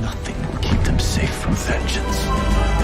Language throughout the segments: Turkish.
Nothing will keep them safe from vengeance.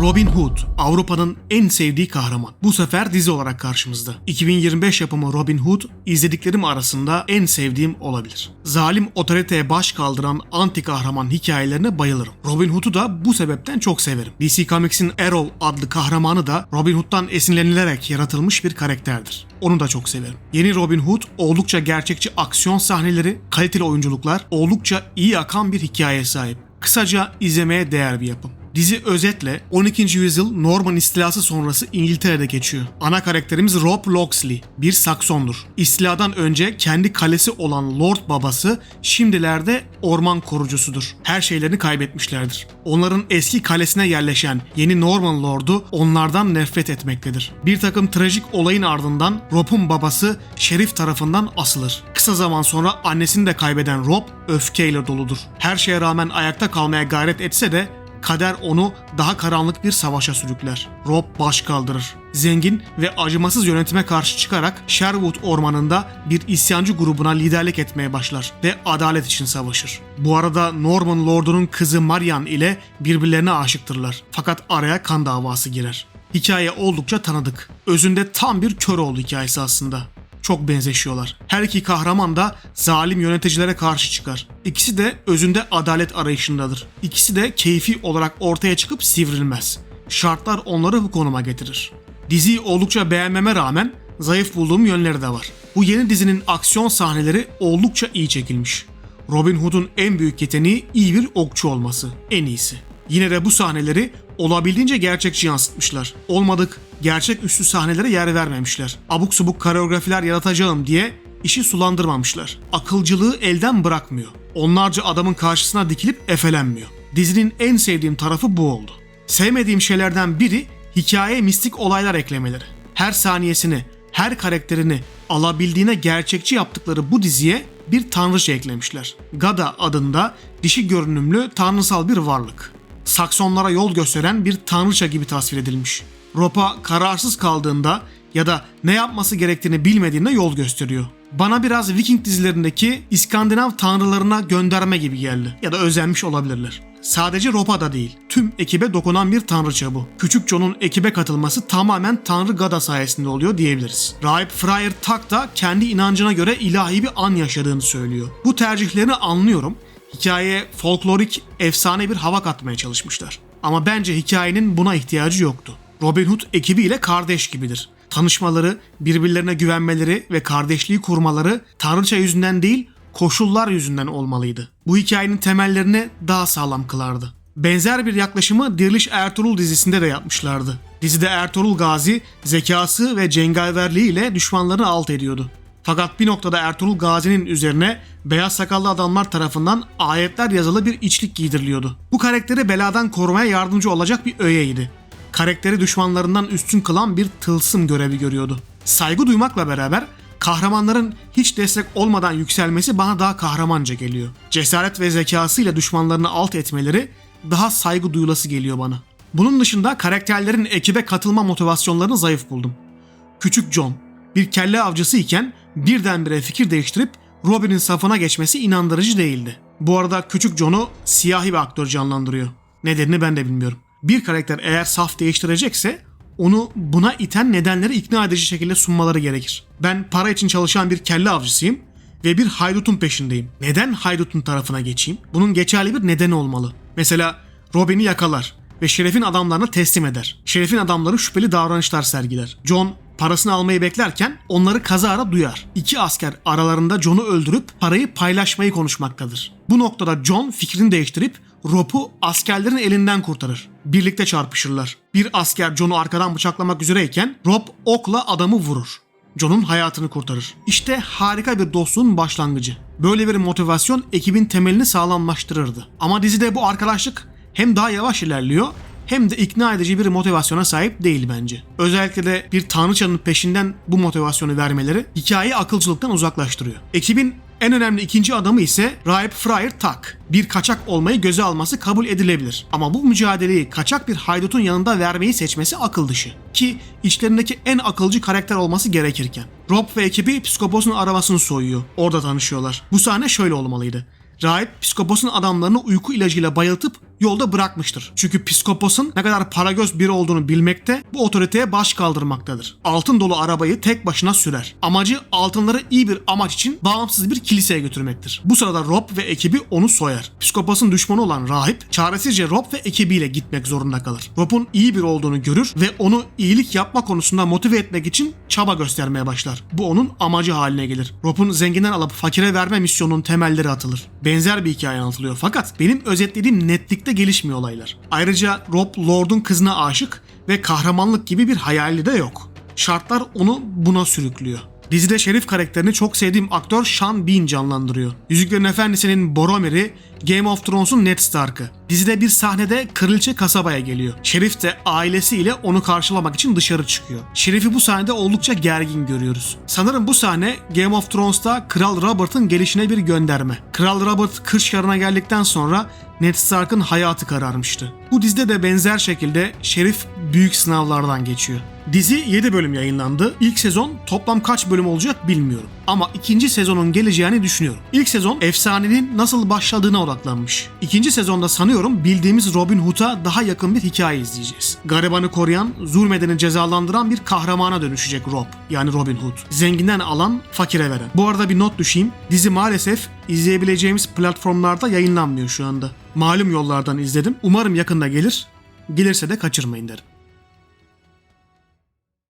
Robin Hood, Avrupa'nın en sevdiği kahraman. Bu sefer dizi olarak karşımızda. 2025 yapımı Robin Hood, izlediklerim arasında en sevdiğim olabilir. Zalim otoriteye baş kaldıran anti kahraman hikayelerine bayılırım. Robin Hood'u da bu sebepten çok severim. DC Comics'in Arrow adlı kahramanı da Robin Hood'dan esinlenilerek yaratılmış bir karakterdir. Onu da çok severim. Yeni Robin Hood oldukça gerçekçi aksiyon sahneleri, kaliteli oyunculuklar, oldukça iyi akan bir hikayeye sahip. Kısaca izlemeye değer bir yapım. Dizi özetle 12. yüzyıl Norman istilası sonrası İngiltere'de geçiyor. Ana karakterimiz Rob Locksley, bir Saksondur. İstiladan önce kendi kalesi olan Lord babası şimdilerde orman korucusudur. Her şeylerini kaybetmişlerdir. Onların eski kalesine yerleşen yeni Norman Lord'u onlardan nefret etmektedir. Bir takım trajik olayın ardından Rob'un babası şerif tarafından asılır. Kısa zaman sonra annesini de kaybeden Rob öfkeyle doludur. Her şeye rağmen ayakta kalmaya gayret etse de kader onu daha karanlık bir savaşa sürükler. Rob baş kaldırır. Zengin ve acımasız yönetime karşı çıkarak Sherwood ormanında bir isyancı grubuna liderlik etmeye başlar ve adalet için savaşır. Bu arada Norman Lord'unun kızı Marian ile birbirlerine aşıktırlar. Fakat araya kan davası girer. Hikaye oldukça tanıdık. Özünde tam bir Köroğlu hikayesi aslında çok benzeşiyorlar. Her iki kahraman da zalim yöneticilere karşı çıkar. İkisi de özünde adalet arayışındadır. İkisi de keyfi olarak ortaya çıkıp sivrilmez. Şartlar onları bu konuma getirir. Diziyi oldukça beğenmeme rağmen zayıf bulduğum yönleri de var. Bu yeni dizinin aksiyon sahneleri oldukça iyi çekilmiş. Robin Hood'un en büyük yeteneği iyi bir okçu olması. En iyisi. Yine de bu sahneleri olabildiğince gerçekçi yansıtmışlar. Olmadık gerçek üstü sahnelere yer vermemişler. Abuk subuk koreografiler yaratacağım diye işi sulandırmamışlar. Akılcılığı elden bırakmıyor. Onlarca adamın karşısına dikilip efelenmiyor. Dizinin en sevdiğim tarafı bu oldu. Sevmediğim şeylerden biri hikayeye mistik olaylar eklemeleri. Her saniyesini, her karakterini alabildiğine gerçekçi yaptıkları bu diziye bir tanrıça eklemişler. Gada adında dişi görünümlü tanrısal bir varlık. Saksonlara yol gösteren bir tanrıça gibi tasvir edilmiş. Ropa kararsız kaldığında ya da ne yapması gerektiğini bilmediğinde yol gösteriyor. Bana biraz Viking dizilerindeki İskandinav tanrılarına gönderme gibi geldi. Ya da özenmiş olabilirler. Sadece Ropa da değil, tüm ekibe dokunan bir tanrıça bu. Küçük John'un ekibe katılması tamamen Tanrı Gada sayesinde oluyor diyebiliriz. Rahip Friar Tak da kendi inancına göre ilahi bir an yaşadığını söylüyor. Bu tercihlerini anlıyorum. Hikayeye folklorik, efsane bir hava katmaya çalışmışlar. Ama bence hikayenin buna ihtiyacı yoktu. Robin Hood ekibiyle kardeş gibidir. Tanışmaları, birbirlerine güvenmeleri ve kardeşliği kurmaları tanrıça yüzünden değil, koşullar yüzünden olmalıydı. Bu hikayenin temellerini daha sağlam kılardı. Benzer bir yaklaşımı Diriliş Ertuğrul dizisinde de yapmışlardı. Dizide Ertuğrul Gazi zekası ve cengaverliği ile düşmanlarını alt ediyordu. Fakat bir noktada Ertuğrul Gazi'nin üzerine beyaz sakallı adamlar tarafından ayetler yazılı bir içlik giydiriliyordu. Bu karakteri beladan korumaya yardımcı olacak bir öğeydi. Karakteri düşmanlarından üstün kılan bir tılsım görevi görüyordu. Saygı duymakla beraber kahramanların hiç destek olmadan yükselmesi bana daha kahramanca geliyor. Cesaret ve zekasıyla düşmanlarını alt etmeleri daha saygı duyulası geliyor bana. Bunun dışında karakterlerin ekibe katılma motivasyonlarını zayıf buldum. Küçük John bir kelle avcısı iken birdenbire fikir değiştirip Robin'in safına geçmesi inandırıcı değildi. Bu arada Küçük John'u siyahi bir aktör canlandırıyor. Nedenini ben de bilmiyorum. Bir karakter eğer saf değiştirecekse onu buna iten nedenleri ikna edici şekilde sunmaları gerekir. Ben para için çalışan bir kelle avcısıyım ve bir haydutun peşindeyim. Neden haydutun tarafına geçeyim? Bunun geçerli bir nedeni olmalı. Mesela Robin'i yakalar ve Şeref'in adamlarına teslim eder. Şeref'in adamları şüpheli davranışlar sergiler. John parasını almayı beklerken onları kazara duyar. İki asker aralarında John'u öldürüp parayı paylaşmayı konuşmaktadır. Bu noktada John fikrini değiştirip Rob'u askerlerin elinden kurtarır. Birlikte çarpışırlar. Bir asker John'u arkadan bıçaklamak üzereyken Rob okla adamı vurur. John'un hayatını kurtarır. İşte harika bir dostluğun başlangıcı. Böyle bir motivasyon ekibin temelini sağlamlaştırırdı. Ama dizide bu arkadaşlık hem daha yavaş ilerliyor hem de ikna edici bir motivasyona sahip değil bence. Özellikle de bir tanrıçanın peşinden bu motivasyonu vermeleri hikayeyi akılcılıktan uzaklaştırıyor. Ekibin En önemli ikinci adamı ise Rahip Friar Tak. Bir kaçak olmayı göze alması kabul edilebilir. Ama bu mücadeleyi kaçak bir haydutun yanında vermeyi seçmesi akıl dışı. Ki içlerindeki en akılcı karakter olması gerekirken. Rob ve ekibi Psikopos'un arabasını soyuyor. Orada tanışıyorlar. Bu sahne şöyle olmalıydı. Rahip Psikopos'un adamlarını uyku ilacıyla bayıltıp yolda bırakmıştır. Çünkü Psikopos'un ne kadar paragöz biri olduğunu bilmekte bu otoriteye baş kaldırmaktadır. Altın dolu arabayı tek başına sürer. Amacı altınları iyi bir amaç için bağımsız bir kiliseye götürmektir. Bu sırada Rob ve ekibi onu soyar. Psikopos'un düşmanı olan rahip çaresizce Rob ve ekibiyle gitmek zorunda kalır. Rob'un iyi bir olduğunu görür ve onu iyilik yapma konusunda motive etmek için çaba göstermeye başlar. Bu onun amacı haline gelir. Rob'un zenginden alıp fakire verme misyonunun temelleri atılır. Benzer bir hikaye anlatılıyor fakat benim özetlediğim netlikte gelişmiyor olaylar. Ayrıca Rob Lord'un kızına aşık ve kahramanlık gibi bir hayali de yok. Şartlar onu buna sürüklüyor. Dizide Şerif karakterini çok sevdiğim aktör Sean Bean canlandırıyor. Yüzüklerin Efendisi'nin Boromir'i, Game of Thrones'un Ned Stark'ı. Dizide bir sahnede kraliçe kasabaya geliyor. Şerif de ailesiyle onu karşılamak için dışarı çıkıyor. Şerif'i bu sahnede oldukça gergin görüyoruz. Sanırım bu sahne Game of Thrones'ta Kral Robert'ın gelişine bir gönderme. Kral Robert kış yarına geldikten sonra Ned Stark'ın hayatı kararmıştı. Bu dizide de benzer şekilde Şerif büyük sınavlardan geçiyor. Dizi 7 bölüm yayınlandı. İlk sezon toplam kaç bölüm olacak bilmiyorum. Ama ikinci sezonun geleceğini düşünüyorum. İlk sezon efsanenin nasıl başladığına odaklanmış. İkinci sezonda sanıyorum bildiğimiz Robin Hood'a daha yakın bir hikaye izleyeceğiz. Garibanı koruyan, zulmedeni cezalandıran bir kahramana dönüşecek Rob. Yani Robin Hood. Zenginden alan, fakire veren. Bu arada bir not düşeyim. Dizi maalesef izleyebileceğimiz platformlarda yayınlanmıyor şu anda. Malum yollardan izledim. Umarım yakında gelir. Gelirse de kaçırmayın derim.